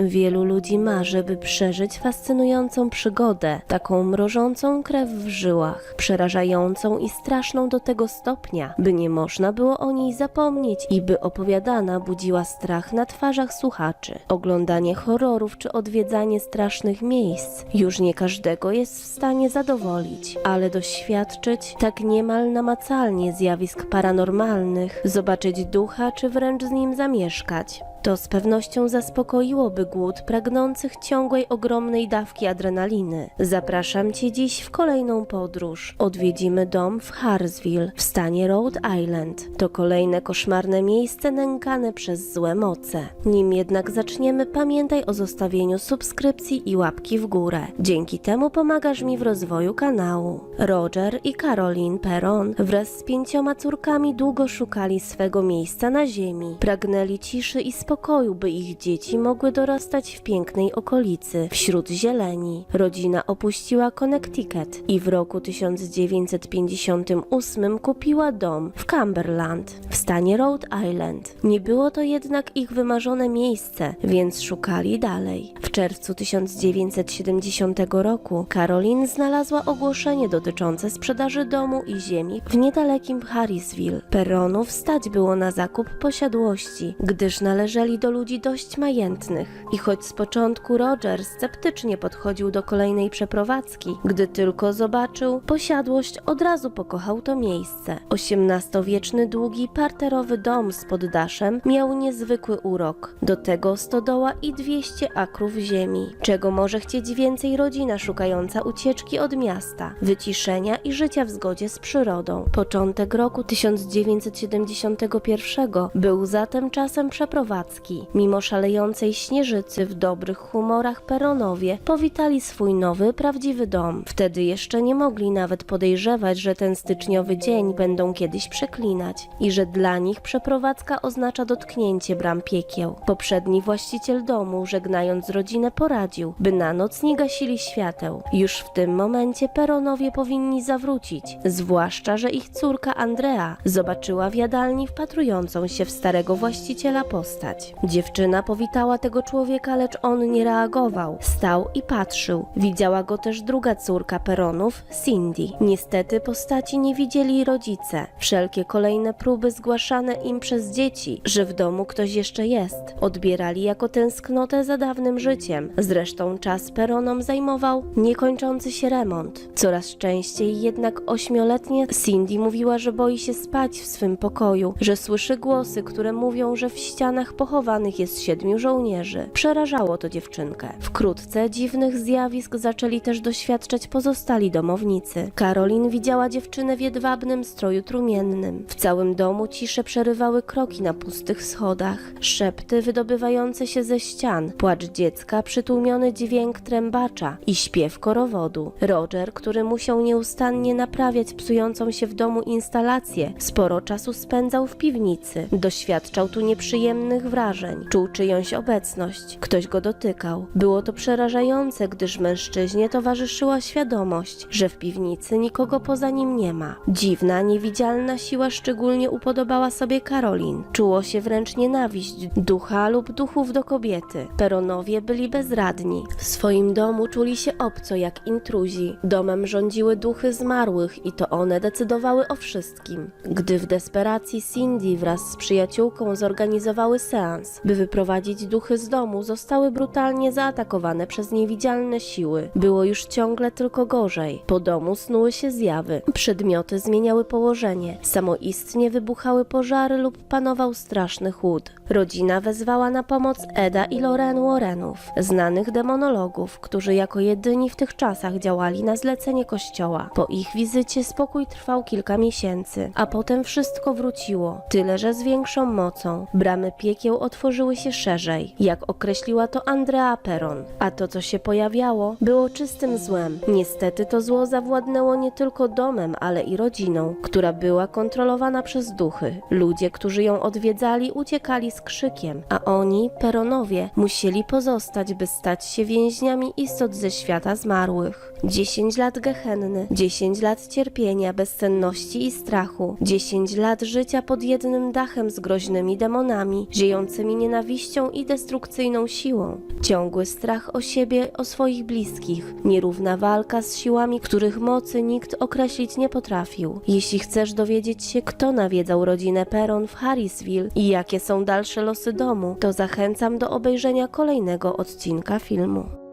Wielu ludzi marzy, by przeżyć fascynującą przygodę, taką mrożącą krew w żyłach, przerażającą i straszną do tego stopnia, by nie można było o niej zapomnieć i by opowiadana budziła strach na twarzach słuchaczy. Oglądanie horrorów czy odwiedzanie strasznych miejsc już nie każdego jest w stanie zadowolić, ale doświadczyć tak niemal namacalnie zjawisk paranormalnych, zobaczyć ducha czy wręcz z nim zamieszkać. To z pewnością zaspokoiłoby głód pragnących ciągłej ogromnej dawki adrenaliny. Zapraszam Cię dziś w kolejną podróż. Odwiedzimy dom w Harsville w stanie Rhode Island. To kolejne koszmarne miejsce nękane przez złe moce. Nim jednak zaczniemy, pamiętaj o zostawieniu subskrypcji i łapki w górę. Dzięki temu pomagasz mi w rozwoju kanału. Roger i Caroline Perron wraz z pięcioma córkami długo szukali swego miejsca na ziemi. Pragnęli ciszy i spokoju, by ich dzieci mogły dorastać w pięknej okolicy, wśród zieleni. Rodzina opuściła Connecticut i w roku 1958 kupiła dom w Cumberland w stanie Rhode Island. Nie było to jednak ich wymarzone miejsce, więc szukali dalej. W czerwcu 1970 roku Caroline znalazła ogłoszenie dotyczące sprzedaży domu i ziemi w niedalekim Harrisville. Perronów stać było na zakup posiadłości, gdyż należeli do ludzi dość majętnych. I choć z początku Roger sceptycznie podchodził do kolejnej przeprowadzki, gdy tylko zobaczył posiadłość, od razu pokochał to miejsce. XVIII-wieczny długi parterowy dom z poddaszem miał niezwykły urok. Do tego stodoła i 200 akrów ziemi. Czego może chcieć więcej rodzina szukająca ucieczki od miasta, wyciszenia i życia w zgodzie z przyrodą. Początek roku 1971 był zatem czasem przeprowadzki. Mimo szalejącej śnieżycy w dobrych humorach Peronowie powitali swój nowy, prawdziwy dom. Wtedy jeszcze nie mogli nawet podejrzewać, że ten styczniowy dzień będą kiedyś przeklinać i że dla nich przeprowadzka oznacza dotknięcie bram piekieł. Poprzedni właściciel domu, żegnając rodzinę, poradził, by na noc nie gasili świateł. Już w tym momencie Peronowie powinni zawrócić, zwłaszcza, że ich córka Andrea zobaczyła w jadalni wpatrującą się w starego właściciela postać. Dziewczyna powitała tego człowieka, lecz on nie reagował. Stał i patrzył. Widziała go też druga córka Peronów, Cindy. Niestety postaci nie widzieli rodzice. Wszelkie kolejne próby zgłaszane im przez dzieci, że w domu ktoś jeszcze jest, odbierali jako tęsknotę za dawnym życiem. Zresztą czas Peronom zajmował niekończący się remont. Coraz częściej jednak ośmioletnie Cindy mówiła, że boi się spać w swym pokoju, że słyszy głosy, które mówią, że w ścianach pochowanych jest siedmiu żołnierzy. Przerażało to dziewczynkę. Wkrótce dziwnych zjawisk zaczęli też doświadczać pozostali domownicy. Karolin widziała dziewczynę w jedwabnym stroju trumiennym. W całym domu ciszę przerywały kroki na pustych schodach, szepty wydobywające się ze ścian, płacz dziecka, przytłumiony dźwięk trębacza i śpiew korowodu. Roger, który musiał nieustannie naprawiać psującą się w domu instalację, sporo czasu spędzał w piwnicy. Doświadczał tu nieprzyjemnych wrażeń, czuł czyjąś obecność, ktoś go dotykał. Było to przerażające, gdyż mężczyźnie towarzyszyła świadomość, że w piwnicy nikogo poza nim nie ma. Dziwna, niewidzialna siła szczególnie upodobała sobie Karolin. Czuło się wręcz nienawiść ducha lub duchów do kobiety. Peronowie byli bezradni. W swoim domu czuli się obco jak intruzi. Domem rządziły duchy zmarłych i to one decydowały o wszystkim. Gdy w desperacji Cindy wraz z przyjaciółką zorganizowały seans, by wyprowadzić duchy z domu, zostały brutalnie zaatakowane przez niewidzialne siły. Było już ciągle tylko gorzej. Po domu snuły się zjawy. Przedmioty zmieniały położenie. Samoistnie wybuchały pożary lub panował straszny chłód. Rodzina wezwała na pomoc Eda i Loren Warrenów, znanych demonologów, którzy jako jedyni w tych czasach działali na zlecenie kościoła. Po ich wizycie spokój trwał kilka miesięcy, a potem wszystko wróciło, tyle że z większą mocą. Bramy piekieł otworzyły się szerzej, jak określiła to Andrea Peron. A to, co się pojawiało, było czystym złem. Niestety to zło zawładnęło nie tylko domem, ale i rodziną, która była kontrolowana przez duchy. Ludzie, którzy ją odwiedzali, uciekali z krzykiem, a oni, Peronowie, musieli pozostać, by stać się więźniami istot ze świata zmarłych. 10 lat gehenny, 10 lat cierpienia, bezsenności i strachu, 10 lat życia pod jednym dachem z groźnymi demonami, ziejącymi nienawiścią i destrukcyjną siłą. Ciągły strach o siebie, o swoich bliskich, nierówna walka z siłami, których mocy nikt określić nie potrafił. Jeśli chcesz dowiedzieć się, kto nawiedzał rodzinę Peron w Harrisville i jakie są dalsze losy domu, to zachęcam do obejrzenia kolejnego odcinka filmu.